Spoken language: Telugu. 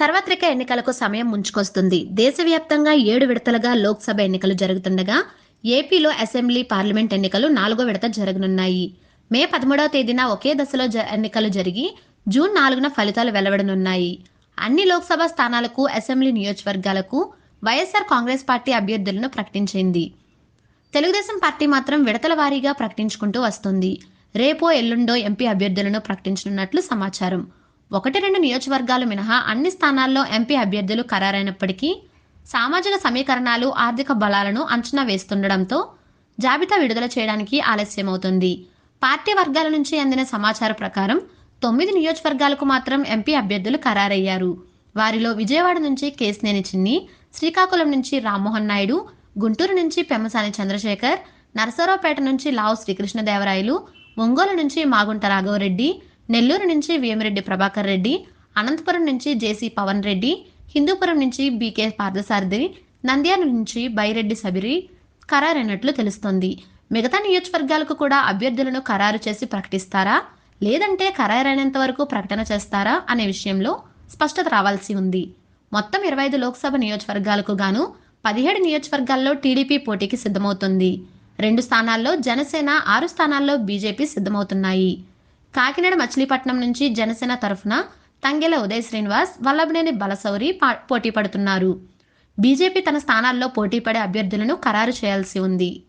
సార్వత్రిక ఎన్నికలకు సమయం ముంచుకొస్తుంది. దేశవ్యాప్తంగా ఏడు విడతలుగా లోక్సభ ఎన్నికలు జరుగుతుండగా ఏపీలో అసెంబ్లీ పార్లమెంట్ ఎన్నికలు నాలుగో విడత జరగనున్నాయి. మే పదమూడవ తేదీన ఒకే దశలో జ- ఎన్నికలు జరిగి జూన్ నాలుగున ఫలితాలు వెలువడనున్నాయి. అన్ని లోక్సభ స్థానాలకు అసెంబ్లీ నియోజకవర్గాలకు వైఎస్ఆర్ కాంగ్రెస్ పార్టీ అభ్యర్థులను ప్రకటించింది. తెలుగుదేశం పార్టీ మాత్రం విడతల వారీగా ప్రకటించుకుంటూ వస్తుంది. రేపో ఎల్లుండో ఎంపీ అభ్యర్థులను ప్రకటించనున్నట్లు సమాచారం. ఒకటి రెండు నియోజకవర్గాలు మినహా అన్ని స్థానాల్లో ఎంపీ అభ్యర్థులు ఖరారైనప్పటికీ సామాజిక సమీకరణాలు ఆర్థిక బలాలను అంచనా వేస్తుండడంతో జాబితా విడుదల చేయడానికి ఆలస్యమవుతుంది. పార్టీ వర్గాల నుంచి అందిన సమాచారం ప్రకారం తొమ్మిది నియోజకవర్గాలకు మాత్రం ఎంపీ అభ్యర్థులు ఖరారయ్యారు. వారిలో విజయవాడ నుంచి కేసినేని చిన్ని శ్రీకాకుళం నుంచి రామ్మోహన్ నాయుడు గుంటూరు నుంచి పెమ్మసాని చంద్రశేఖర్ నరసరావుపేట నుంచి లావు శ్రీకృష్ణదేవరాయలు ఒంగోలు నుంచి మాగుంట రాఘవరెడ్డి నెల్లూరు నుంచి వేమిరెడ్డి ప్రభాకర్ రెడ్డి అనంతపురం నుంచి జేసీ పవన్ రెడ్డి హిందూపురం నుంచి బీకే పార్థసారథి నంద్యాల నుంచి బైరెడ్డి సబిరి ఖరారైనట్లు తెలుస్తోంది. మిగతా నియోజకవర్గాలకు కూడా అభ్యర్థులను ఖరారు చేసి ప్రకటిస్తారా? లేదంటే ఖరారైనంత వరకు ప్రకటన చేస్తారా అనే విషయంలో స్పష్టత రావాల్సి ఉంది. మొత్తం ఇరవై ఐదు లోక్సభ నియోజకవర్గాలకు గాను పదిహేడు నియోజకవర్గాల్లో టీడీపీ పోటీకి సిద్ధమవుతుంది. రెండు స్థానాల్లో జనసేన ఆరు స్థానాల్లో బీజేపీ సిద్ధమవుతున్నాయి. కాకినాడ మచిలీపట్నం నుంచి జనసేన తరఫున తంగెల ఉదయ్ శ్రీనివాస్ వల్లభనేని బలసౌరి పా- పోటీ పడుతున్నారు. బీజేపీ తన స్థానాల్లో పోటీ పడే అభ్యర్థులను ఖరారు చేయాల్సి ఉంది.